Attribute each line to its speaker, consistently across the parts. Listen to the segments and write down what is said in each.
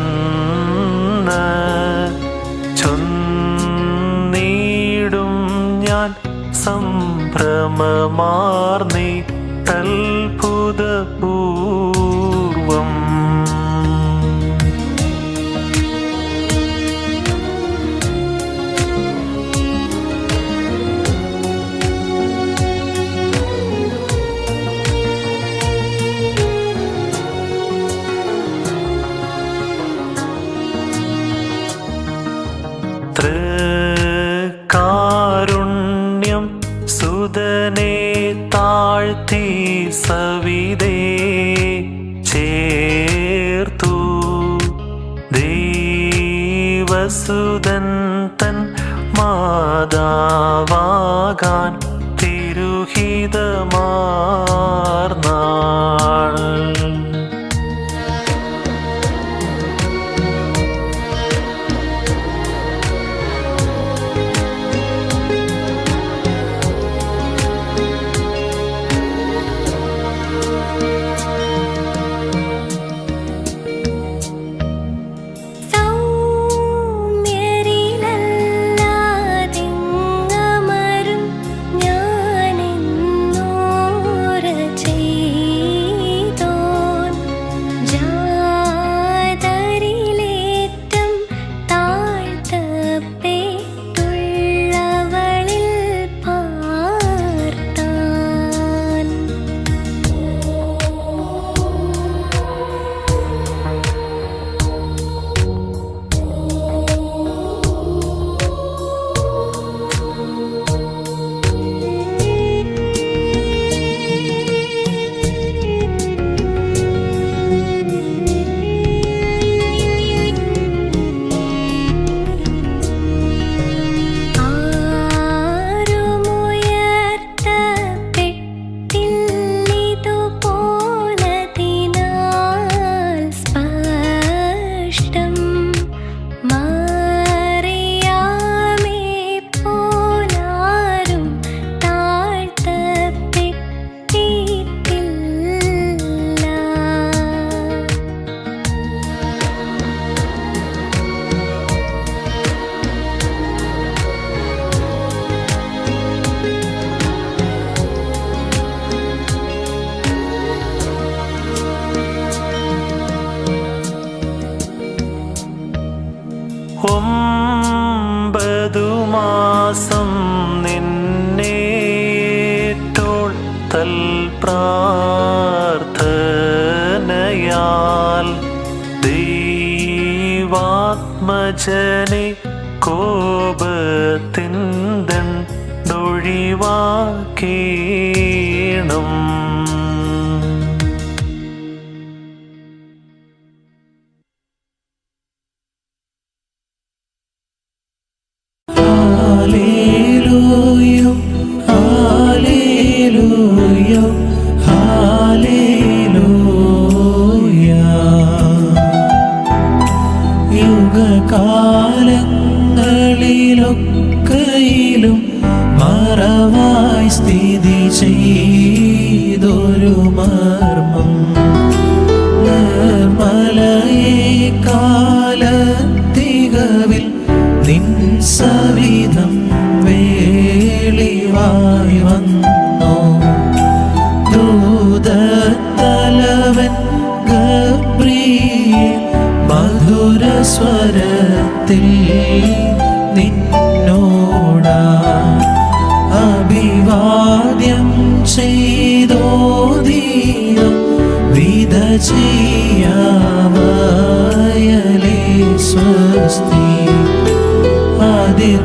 Speaker 1: പുത്രിക്കുണ്ടായെന്ന് ചൊന്നീടും ഞാൻ സംഭ്രമമാർന്നി അത്ഭുതപൂർവം സവിതേ ചേർത്തു. ദൈവസുതൻ തൻ മാതാവാകാൻ തിരുഹിതമാർന്നാൾ ദൈവാത്മജനെ കോപത്തിന്തൊഴിവാക്കീണം
Speaker 2: ചെയ്തൊരു മർമ്മം. നിർമ്മലയെ കാലത്തികവിൽ നിൻ സവിധം വേളിവായി വന്നു. ദൂതത്തലവൻ ഗബ്രിയേൽ മധുരസ്വരത്തിൽ നിന്നോടാ ചെയ്തോദീനം വിധ ചെയ്യാവയലേ സ്വസ്തി. അതിർ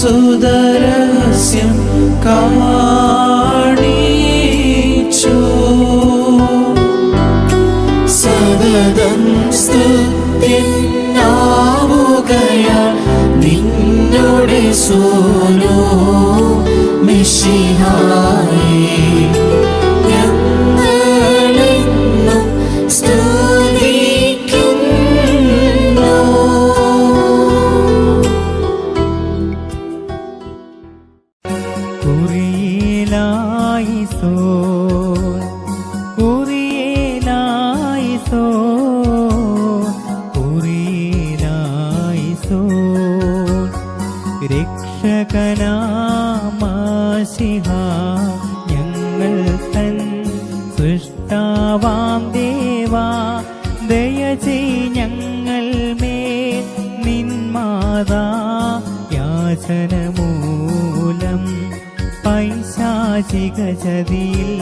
Speaker 3: സുതരഹസ്യം കാണിച്ചു. സതതം സ്തുതി നിന്നോട് സോനോ മിഷിഹായേ.
Speaker 4: സദാ യാചനമൂലം പൈശാചിക ചതിയിൽ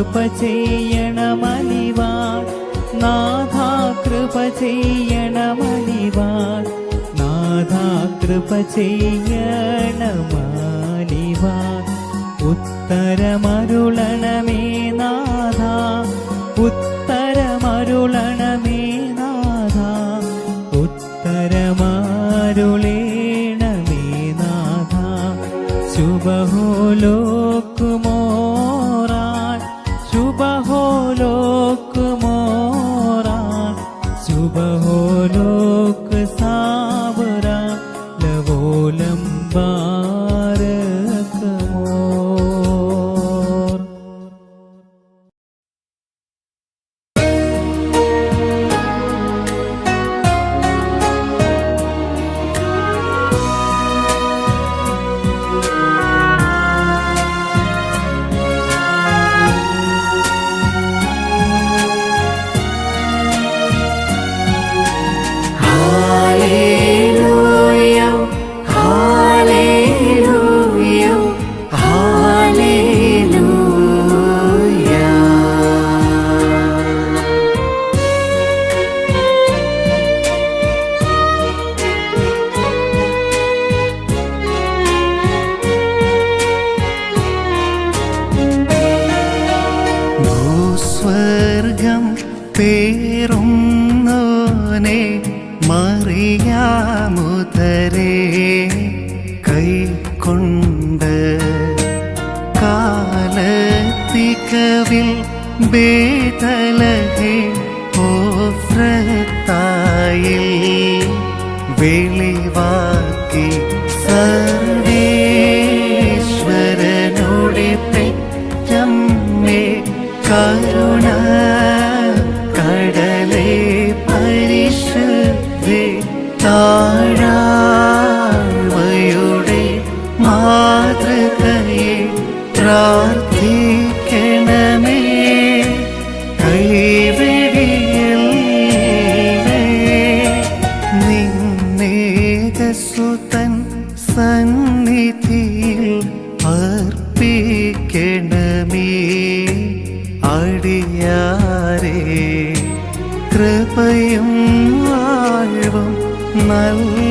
Speaker 4: കൃപ ചെയ്യണമലിവാൻ നാഥ കൃപ ചെയ്യണമലിവാൻ നാഥ കൃപ ചെയ്യണമലിവാൻ ഉത്തരമരുളണമേ നാഥ
Speaker 3: ഉത്ത മറിയാമുതരേ കൈക്കൊണ്ട് കാലത്തിക്കവിൽ ബേതലഹേ. വാഴ്വും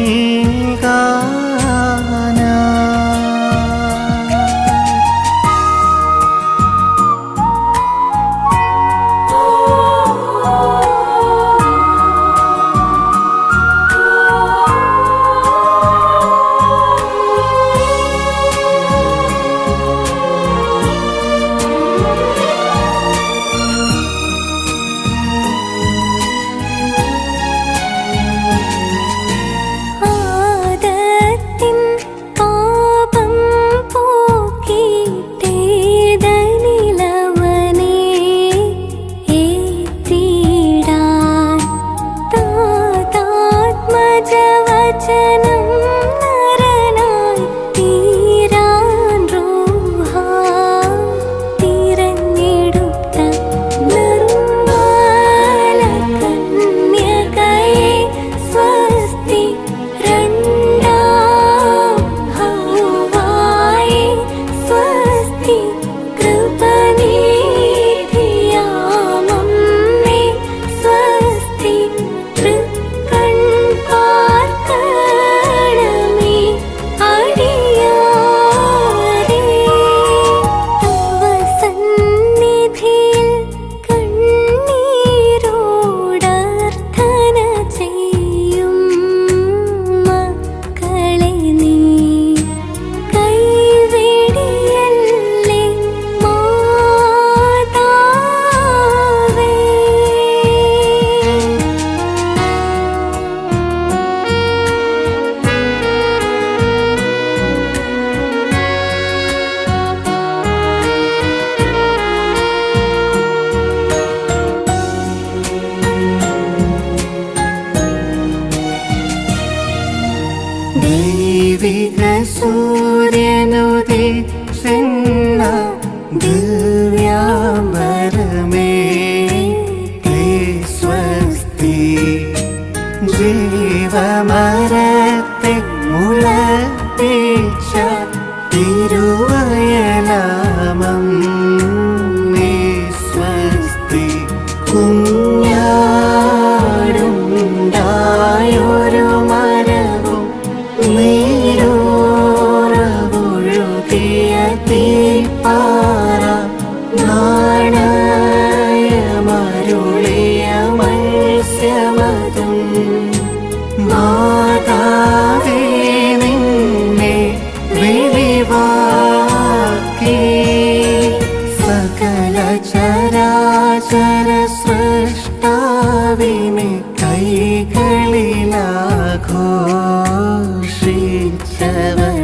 Speaker 3: ദൈവിക സൂര്യനുദേ ശന്ന ദിവ്യാംബരമേ സ്വസ്തി ജീവമരത്തെ കർത്താവിനെ കൈകളിലാഘോഷിച്ചവൻ.